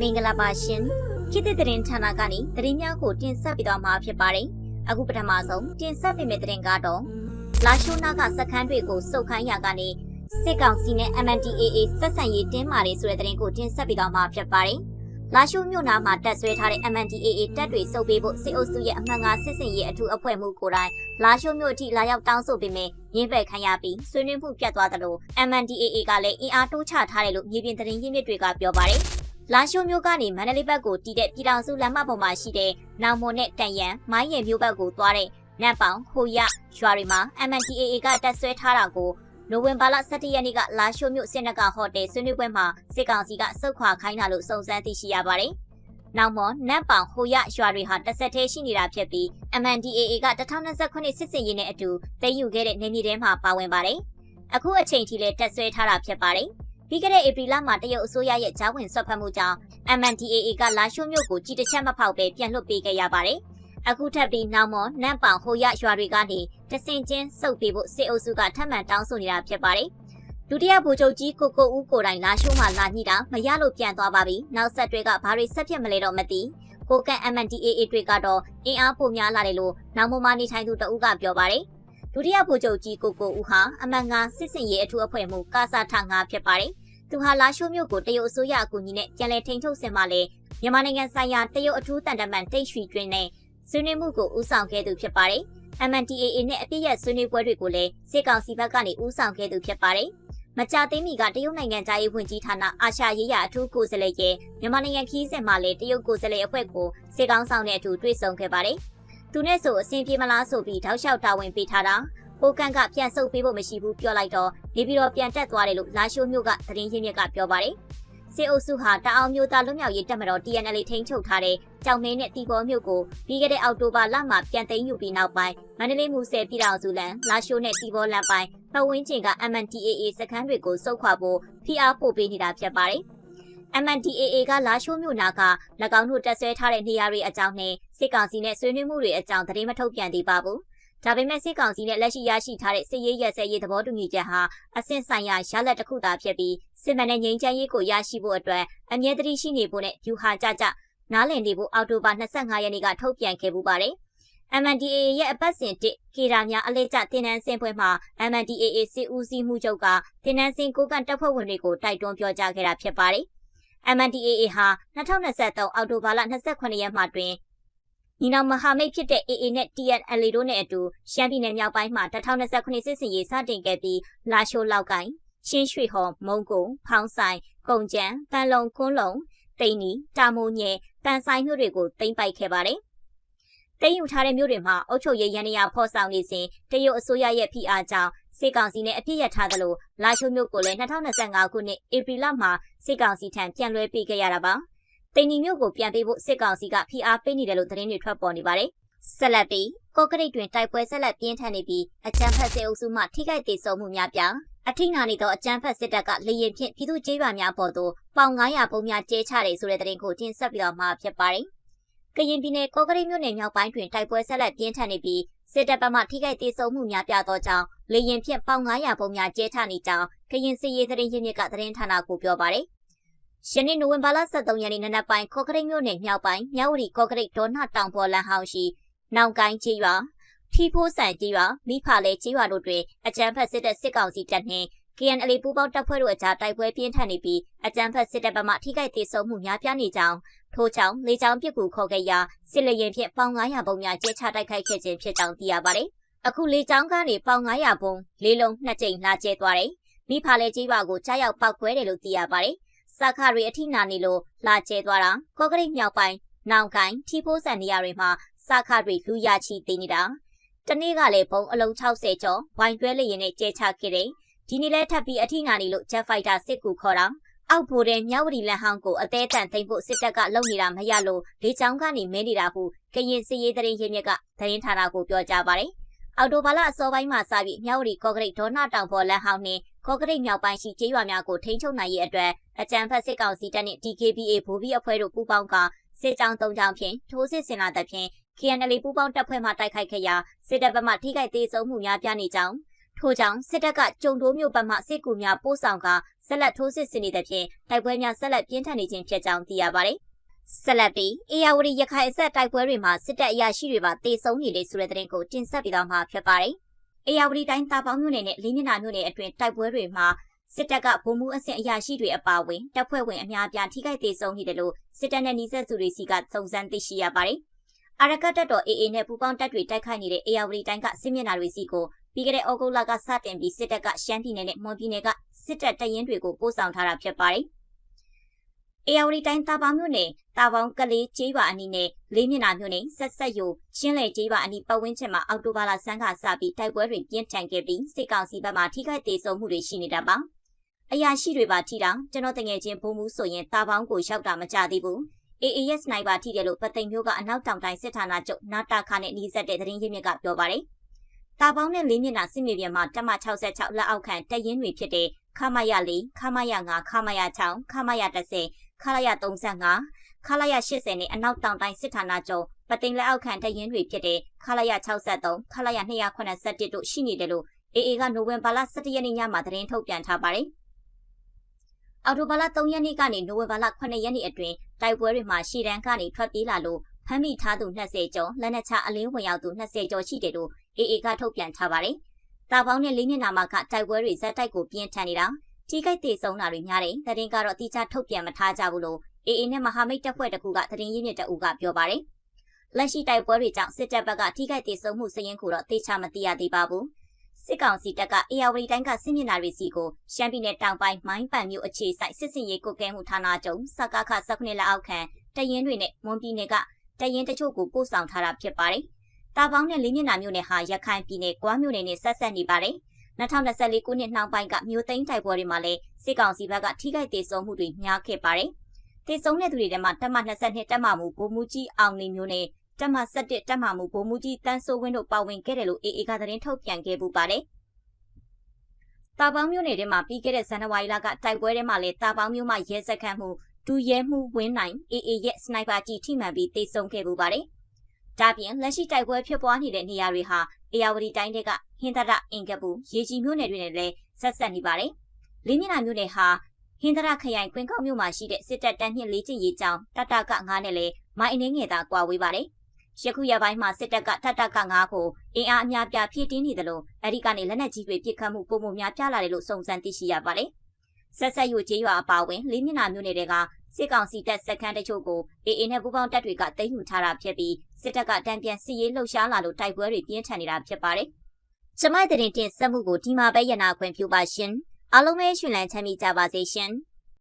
မင်္ဂလာပါရှင်ခေတ်သစ်သတင်းဌာနကနေသတင်းများကိုတင်ဆက်ပေးသွားမှာဖြစ်ပါတယ်အခုပထမဆုံးတင်ဆက်ပေးမယ့်သတင်းကတော့လာရှိုးနာကစခန်းတွေကိုစုတ်ခိုင်းရာကနေစစ်ကောင်စီနဲ့ MNDAA ဆက်ဆံရေးတင်းမာနေဆိုတဲ့သတင်းကိုတင်ဆက်ပေးသွားမှာဖြစ်ပါတယ်လာရှိုးမြို့နာမှာတက်ဆွဲထားတဲ့ MNDAA တပ်တွေစုပ်ပေးဖို့စစ်အုပ်စုရဲ့အမှန်ကစစ်စင်ရေးအထူးအဖွဲ့မှုကိုယ်တိုင်လာရှိုးမြို့အထိလာရောက်တောင်းဆိုပေမဲ့ရင်းပယ်ခံရပြီးဆွေးနွေးမှုပြတ်သွားသလို MNDAA ကလည်းအင်အားတိုးချထားတယ်လို့မြေပြင်သတင်းရင်းမြစ်တွေကပြောပါတယ် လာရှိုးမြို့ကနေမန္တလေးဘက်ကိုတီးတဲ့ပြည်တော်စုလမ်းမပေါ်မှာရှိတဲ့နောင်မွန်နဲ့တန်ရန်မိုင်းရယ်မြို့ဘက်ကိုသွားတဲ့နတ်ပေါင်ခိုရရွာတွေမှာ MNDAA ကတက်ဆွဲထားတာကိုနိုဝင်ဘာလ17ရက်နေ့ကလာရှိုးမြို့စင်နကဟိုတယ်ဆွေးနွေးပွဲမှာစစ်ကောင်စီကစုတ်ခွာခိုင်းတာလို့စုံစမ်းသိရှိရပါတယ်။နောက်မော်နတ်ပေါင်ဟိုရရွာတွေဟာတစ်ဆက်တည်းရှိနေတာဖြစ်ပြီး MNDAA က2029စစ်စင်ရေးနဲ့အတူသိမ်းယူခဲ့တဲ့နေမြေထဲမှာပါဝင်ပါတယ်။အခုအချိန်ထိလည်းတက်ဆွဲထားတာဖြစ်ပါတယ်။ ပြီးခဲ့တဲ့ဧပြီလမှာတရုတ်အစိုးရရဲ့ဂျာဝင်ဆွတ်ဖက်မှုကြောင့် MNDAA ကလာရှိုးမြို့ကိုကြီးတစ်ချက်မဖောက်ပဲပြန်လွှတ်ပေးခဲ့ရပါတယ်။အခုထပ်ပြီးနောက်မော်နန့်ပောင်ဟိုရရွာတွေကနေတဆင်ချင်းစုပ်ပေးဖို့စစ်အုပ်စုကထပ်မံတောင်းဆိုနေတာဖြစ်ပါတယ်။ဒုတိယဗိုလ်ချုပ်ကြီးကိုကိုဦးကိုတိုင်လာရှိုးမှလာညှိတာမရလို့ပြန်သွားပါပြီ။နောက်ဆက်တွဲကဘာတွေဆက်ဖြစ်မလဲတော့မသိ။ကိုကန် MNDAA တွေကတော့အင်အားပိုများလာတယ်လို့နောက်မမနေထိုင်သူတဦးကပြောပါတယ်။ ဒုတိယဗိုလ်ချုပ်ကြီးကိုကိုဦးဟာအမှန်ငါစစ်စင်ရေးအထူးအဖွဲ့မှုကာစာထငါဖြစ်ပါတယ်။သူဟာလာရှိုးမြို့ကိုတရုတ်အစိုးရအကူအညီနဲ့ပြန်လည်ထိန်းချုပ်ဆင်မှလဲမြန်မာနိုင်ငံဆိုင်ရာတရုတ်အထူးတန်တမန်တိတ်ရွှေတွင်နဲ့ဆွေးနွေးမှုကိုဦးဆောင်ခဲ့သူဖြစ်ပါတယ်။ MNDAA နဲ့အပြည့်ရဆွေးနွေးပွဲတွေကိုလည်းစစ်ကောင်စီဘက်ကနေဦးဆောင်ခဲ့သူဖြစ်ပါတယ်။မကြသေးမီကတရုတ်နိုင်ငံသားရေးဝန်ကြီးဌာနအာရှရေးရာအထူးကိုယ်စားလှယ်ရဲ့မြန်မာနိုင်ငံခီးစဉ်မှာလည်းတရုတ်ကိုယ်စားလှယ်အဖွဲ့ကိုစစ်ကောင်ဆောင်တဲ့အထူးတွေ့ဆုံခဲ့ပါတယ်။ သူနဲ့ဆိုအဆင်ပြေမလားဆိုပြီးထောက်လျှောက်တာဝန်ပေးထားတာ။ပိုကန်ကပြန်ဆုပ်ပေးဖို့မရှိဘူးပြောလိုက်တော့နေပြီးတော့ပြန်တက်သွားတယ်လို့လာရှိုးမျိုးကသတင်းရင်းမြစ်ကပြောပါတယ်။စစ်အုပ်စုဟာတအောင်မျိုးသားလွတ်မြောက်ရေးတပ်မတော် TNL ထိန်းချုပ်ထားတဲ့ကြောင်မင်းနဲ့တီဘောမြို့ကိုပြီးခဲ့တဲ့အောက်တိုဘာလမှာပြန်သိမ်းယူပြီးနောက်ပိုင်းမန္တလေးမူဆယ်ပြည်တော်စုလန်လာရှိုးနဲ့တီဘောလန်ပိုင်းပတ်ဝန်းကျင်က MNDAA စခန်းတွေကိုစုပ်ခွာဖို့ဖိအားပို့ပေးနေတာဖြစ်ပါတယ်။ MNDAA ကလာရှိုးမြို့နာက၎င်းတို့တက်ဆွဲထားတဲ့နေရာတွေအကြောင်းနဲ့စစ်ကောင်စီနဲ့ဆွေးနွေးမှုတွေအကြောင်းသတင်းမထုတ်ပြန်သေးပါဘူး။ဒါပေမဲ့စစ်ကောင်စီနဲ့လက်ရှိရရှိထားတဲ့စစ်ရေးရဲစဲရေးသဘောတူညီချက်ဟာအဆင့်ဆိုင်ရာရလဒ်တစ်ခုသာဖြစ်ပြီးစစ်မှန်တဲ့ငြိမ်းချမ်းရေးကိုရရှိဖို့အတွက်အမြဲတမ်းရှိနေဖို့နဲ့ယူဟာကြကြနားလည်နေဖို့အော်တိုဘာ25ရက်နေ့ကထုတ်ပြန်ခဲ့ပူပါတယ်။ MNDAA ရဲ့အပတ်စဉ်1ကေရာများအလေးကျတင်နန်းစင်ပွဲမှာ MNDAA စစ်ဦးစီးမှုချုပ်ကတင်နန်းစင်ကိုကန်တပ်ဖွဲ့ဝင်တွေကိုတိုက်တွန်းပြောကြားခဲ့တာဖြစ်ပါတယ်။ MNDAA ဟာ2023အောက်တိုဘာလ28ရက်မှာတွင်ညီနောင်မဟာမိတ်ဖြစ်တဲ့ AA နဲ့ TNLA တို့နဲ့အတူရှမ်းပြည်နယ်မြောက်ပိုင်းမှာ2029စစ်စင်ရေးစတင်ခဲ့ပြီးလာရှိုးလောက်ကိုင်းချင်းရွှေဟော်မုံကုံဖောင်းဆိုင်ကုံကျန်းပန်လုံကွန်းလုံတိန်နီတာမိုးညဲတန်ဆိုင်မြို့တွေကိုတင်ပိုက်ခဲ့ပါတယ်။တင်ယူထားတဲ့မြို့တွေမှာအုပ်ချုပ်ရေးရန်နေရဖော်ဆောင်နေစဉ်တရုတ်အစိုးရရဲ့ဖိအားကြောင့် စစ်ကောင်စီနဲ့အပြစ်ရထားသလိုလာချိုမြို့ကိုလည်း2025ခုနှစ်ဧပြီလမှာစစ်ကောင်စီထံပြန်လွှဲပေးခဲ့ရတာပါ။တိန်နီမြို့ကိုပြန်ပေးဖို့စစ်ကောင်စီကဖိအားပေးနေတယ်လို့သတင်းတွေထွက်ပေါ်နေပါတယ်။ဆက်လက်ပြီးကော့ကရိတ်တွင်တိုက်ပွဲဆက်လက်ပြင်းထန်နေပြီးအကြမ်းဖက်စစ်အုပ်စုမှထိခိုက်ဒေဆုံးမှုများပြားအထိနာနေသောအကြမ်းဖက်စစ်တပ်ကလေရင်ဖြင့်ပြည်သူ့ကျေးရွာများပေါ်သို့ပေါင်900ပုံများကျဲချတယ်ဆိုတဲ့သတင်းကိုတင်ဆက်ပြီးတော့မှဖြစ်ပါတယ်။ကရင်ပြည်နယ်ကော့ကရိတ်မြို့နယ်မြောက်ပိုင်းတွင်တိုက်ပွဲဆက်လက်ပြင်းထန်နေပြီး စစ်တပ်ဘက်မှထိခိုက်ဒေဆုံးမှုများပြားသောကြောင့်လေရင်ဖြင့်ပေါင်900ပုံများကျဲချနေကြောင်းကရင်စစ်ရေးသတင်းရင်းမြစ်ကသတင်းဌာနကိုပြောပါတယ်။ယနေ့နိုဝင်ဘာလ23ရက်နေ့နနက်ပိုင်းကော့ကရိတ်မြို့နယ်မြောက်ပိုင်းမြဝတီကော့ကရိတ်ဒေါ်နတောင်ပေါ်လန်ဟောင်းရှိနောင်ကိုင်းကျေးရွာထီဖိုးဆန်ကျေးရွာမိဖလဲကျေးရွာတို့တွင်အကြမ်းဖက်စစ်တပ်စစ်ကောင်စီတပ်နှင့် KNL ပူးပေါင်းတပ်ဖွဲ့တို့အကြားတိုက်ပွဲပြင်းထန်နေပြီးအကြမ်းဖက်စစ်တပ်ဘက်မှထိခိုက်ဒေဆုံးမှုများပြားနေကြောင်းထို့ကြောင့်လေကြောင်းပစ်ကူခေါ်ခဲ့ရာစစ်လေရင်ဖြင့်ပေါင်900ပုံများကျဲချတိုက်ခိုက်ခဲ့ခြင်းဖြစ်ကြောင်းသိရပါတယ်။အခုလေကြောင်းကနေပေါင်900ပုံလေးလုံးနှစ်ကြိမ်လာကျဲသွားတယ်။မိဖလဲကြီးပါကိုကြားရောက်ပောက်ကွဲတယ်လို့သိရပါတယ်။စာခရီအထိနာနေလို့လာကျဲသွားတာကော့ကရိတ်မြောက်ပိုင်းနောင်ကိုင်းထီဖိုးဆန်နေရာတွေမှာစာခရီလူရချီသိနေတာတနေ့ကလည်းဘုံအလုံး60ကျော်ဝိုင်တွဲလေရင်နဲ့ကျဲချခဲ့တယ် ဒီနေ့လဲထပ်ပြီးအထိနာနေလို့ Jet Fighter စစ်ကူခေါ်တာအောက်ဘိုးတဲ့မြောက်ဝတီလန်ဟောင်းကိုအသေးတန်သိမ့်ဖို့စစ်တပ်ကလုံနေတာမရလို့လေချောင်းကနေမဲနေတာဟုကရင်စစ်ရေးတရင်ရင်းမြစ်ကသတင်းဌာနကိုပြောကြားပါတယ်။အော်တိုဘာလအစောပိုင်းမှာစပြီးမြောက်ဝတီကော့ကရိတ်ဒေါနာတောင်ပေါ်လန်ဟောင်းနဲ့ကော့ကရိတ်မြောက်ပိုင်းရှိကျေးရွာများကိုထိန်းချုပ်နိုင်ရေးအတွက်အကြံဖက်စစ်ကောင်စီတပ်နဲ့ DKBA ဗိုလ်ဘီအဖွဲ့တို့ပူးပေါင်းကစစ်ကြောင်း၃ကြောင်းဖြင့်ထိုးစစ်ဆင်လာတဲ့ဖြင့် KNL ပူးပေါင်းတပ်ဖွဲ့မှတိုက်ခိုက်ခဲ့ရာစစ်တပ်ဘက်မှထိခိုက်သေးဆုံးမှုများပြားနေကြောင်း ထို့ကြောင့်စစ်တပ်ကကြုံတိုးမျိုးပတ်မှစစ်ကူများပို့ဆောင်ကဆက်လက်ထိုးစစ်ဆင်နေတဲ့ဖြင့်တိုက်ပွဲများဆက်လက်ပြင်းထန်နေခြင်းဖြစ်ကြောင်းသိရပါတယ်။ဆက်လက်ပြီးအေယာဝတီရခိုင်အဆက်တိုက်ပွဲတွေမှာစစ်တပ်အရာရှိတွေပါတေဆုံးနေလေဆိုတဲ့သတင်းကိုတင်ဆက်ပေးသွားမှာဖြစ်ပါတယ်။အေယာဝတီတိုင်းတာပေါင်းမြို့နယ်နဲ့လေးမျက်နှာမြို့နယ်အတွင်းတိုက်ပွဲတွေမှာစစ်တပ်ကဗိုလ်မှူးအဆင့်အရာရှိတွေအပါအဝင်တပ်ဖွဲ့ဝင်အများအပြားထိခိုက်ဒေဆုံးနေတယ်လို့စစ်တပ်နဲ့နှိစက်သူတွေစီကစုံစမ်းသိရှိရပါတယ်။အာရကတ်တပ်တော် AA နဲ့ပူးပေါင်းတပ်တွေတိုက်ခိုက်နေတဲ့အေယာဝတီတိုင်းကစစ်မျက်နှာတွေစီကို ပြီးခဲ့တဲ့ဩဂုတ်လကစတင်ပြီးစစ်တပ်ကရှမ်းပြည်နယ်နဲ့မွန်ပြည်နယ်ကစစ်တပ်တပ်ရင်းတွေကိုပို့ဆောင်ထားတာဖြစ်ပါတယ်။အေယာဝတီတိုင်းတာပေါင်းမြို့နယ်တာပေါင်းကလေးကျေးရွာအနီးနဲ့လေးမျက်နှာမြို့နယ်ဆက်ဆက်ယိုချင်းလေကျေးရွာအနီးပတ်ဝန်းကျင်မှာအောက်တိုဘာလဆန်းကစပြီးတိုက်ပွဲတွေပြင်းထန်ခဲ့ပြီးစစ်ကောင်စီဘက်မှထိခိုက်ဒေဆုံးမှုတွေရှိနေတာပါ။အရာရှိတွေပါထိတာကျွန်တော်တငယ်ချင်းဘုံမှုဆိုရင်တာပေါင်းကိုရောက်တာမကြသေးဘူး။ AAS နိုင်ပါထိတယ်လို့ပသိမ်မျိုးကအနောက်တောင်တိုင်းစစ်ဌာနချုပ်နာတာခနဲ့နှီးဆက်တဲ့သတင်းရင်းမြစ်ကပြောပါတယ်။ တာပေါင်းနဲ့လေးမျက်နှာစစ်မြေပြင်မှာတက်မ66လက်အောက်ခံတပ်ရင်းတွေဖြစ်တဲ့ခမရ4ခမရ5ခမရ6ခမရ10ခလာရ35ခလာရ80နဲ့အနောက်တောင်တိုင်းစစ်ဌာနချုပ်ပသိမ်လက်အောက်ခံတပ်ရင်းတွေဖြစ်တဲ့ခလာရ63ခလာရ281တို့ရှိနေတယ်လို့ AA ကနိုဝင်ဘာလ17ရက်နေ့ညမှာသတင်းထုတ်ပြန်ထားပါတယ်။အော်တိုဘာလ3ရက်နေ့ကနေနိုဝင်ဘာလ9ရက်နေ့အတွင်းတိုက်ပွဲတွေမှာရှီတန်းကနေထွက်ပြေးလာလို့ဖမ်းမိထားသူ20ကျော်လက်နက်ချအလင်းဝင်ရောက်သူ20ကျော်ရှိတယ်လို့ AA ကထုတ်ပြန်ထားပါတယ်။တာပေါင်းနဲ့လေးမျက်နှာမှာကတိုက်ပွဲတွေဇက်တိုက်ကိုပြင်းထန်နေတာထိခိုက်သေးဆုံးတာတွေများတယ်။တရင်ကတော့တိကျထုတ်ပြန်မထားကြဘူးလို့ AA နဲ့မဟာမိတ်တပ်ဖွဲ့တကူကသတင်းရင်းမြစ်တအူကပြောပါတယ်။လက်ရှိတိုက်ပွဲတွေကြောင့်စစ်တပ်ဘက်ကထိခိုက်သေးဆုံးမှုစရင်ကိုတော့သိချမသိရသေးပါဘူး။စစ်ကောင်စီတပ်ကအေယာဝတီတိုင်းကစစ်မျက်နှာတွေစီကိုရှမ်းပြည်နယ်တောင်ပိုင်းမိုင်းပန်မြို့အခြေစိုက်စစ်စင်ရေးကုတ်ကဲမှုဌာနချုပ်စကခ19လက်အောက်ခံတရင်တွေနဲ့မွန်ပြည်နယ်ကတရင်တချို့ကိုပို့ဆောင်ထားတာဖြစ်ပါတယ်။ တာပေါင်းနဲ့လေးမျက်နှာမြို့နယ်ဟာရခိုင်ပြည်နယ်ကွားမြို့နယ်နဲ့ဆက်ဆက်နေပါတယ်။2024ခုနှစ်နှောင်းပိုင်းကမြို့သိမ်းတိုက်ပွဲတွေမှာလည်းစစ်ကောင်စီဘက်ကထိခိုက်ဒေဆုံးမှုတွေများခဲ့ပါတယ်။ဒေဆုံးတဲ့သူတွေထဲမှာတပ်မ22တပ်မမှုဗိုလ်မှူးကြီးအောင်နေမျိုးနဲ့တပ်မ17တပ်မမှုဗိုလ်မှူးကြီးတန်းစိုးဝင်းတို့ပါဝင်ခဲ့တယ်လို့ AA ကသတင်းထုတ်ပြန်ခဲ့ပူပါတယ်။တာပေါင်းမြို့နယ်ထဲမှာပြီးခဲ့တဲ့ဇန်နဝါရီလကတိုက်ပွဲထဲမှာလည်းတာပေါင်းမြို့မှာရဲစခန်းမှုဒူရဲမှုဝင်းနိုင် AA ရဲ့စနိုက်ပါကြီးထိမှန်ပြီးတေဆုံးခဲ့ပူပါတယ်။ ဒါပြင်လက်ရှိတိုက်ပွဲဖြစ်ပွားနေတဲ့နေရာတွေဟာအေယာဝတီတိုင်းကဟင်္ဒရအင်ကပူရေကြီးမြို့နယ်တွေနဲ့လည်းဆက်ဆက်နေပါတယ်။လေးမျက်နှာမြို့နယ်ဟာဟင်္ဒရခရိုင်ကွင်းကောက်မြို့မှာရှိတဲ့စစ်တပ်တန်းနှစ်လေးကျင်ရေးကြောင်းတတက9နဲ့လည်းမိုင်းအနေငယ်သာကွာဝေးပါတယ်။ယခုရပိုင်းမှာစစ်တပ်ကတတက9ကိုအင်အားအများပြဖြည့်တင်းနေတယ်လို့အဲဒီကနေလက်နက်ကြီးတွေပစ်ခတ်မှုပုံမှန်များပြလာတယ်လို့စုံစမ်းသိရှိရပါတယ်။ ဆက်ဆက်ယူကျေးရွာအပါအဝင်လေးမျက်နှာမြို့နယ်တွေကစစ်ကောင်စီတပ်စခန်းတချို့ကိုအေအေနဲ့ပူးပေါင်းတပ်တွေကသိမ်းယူထားတာဖြစ်ပြီးစစ်တပ်ကတံပြန်စစ်ရေးလှုပ်ရှားလာလို့တိုက်ပွဲတွေပြင်းထန်နေတာဖြစ်ပါတယ်။ကျမတဲ့တင်တင်ဆက်မှုကိုဒီမှာပဲရနာခွင့်ပြုပါရှင်။အားလုံးပဲရှင်လန်းချမ်းမြေ့ကြပါစေရှင်။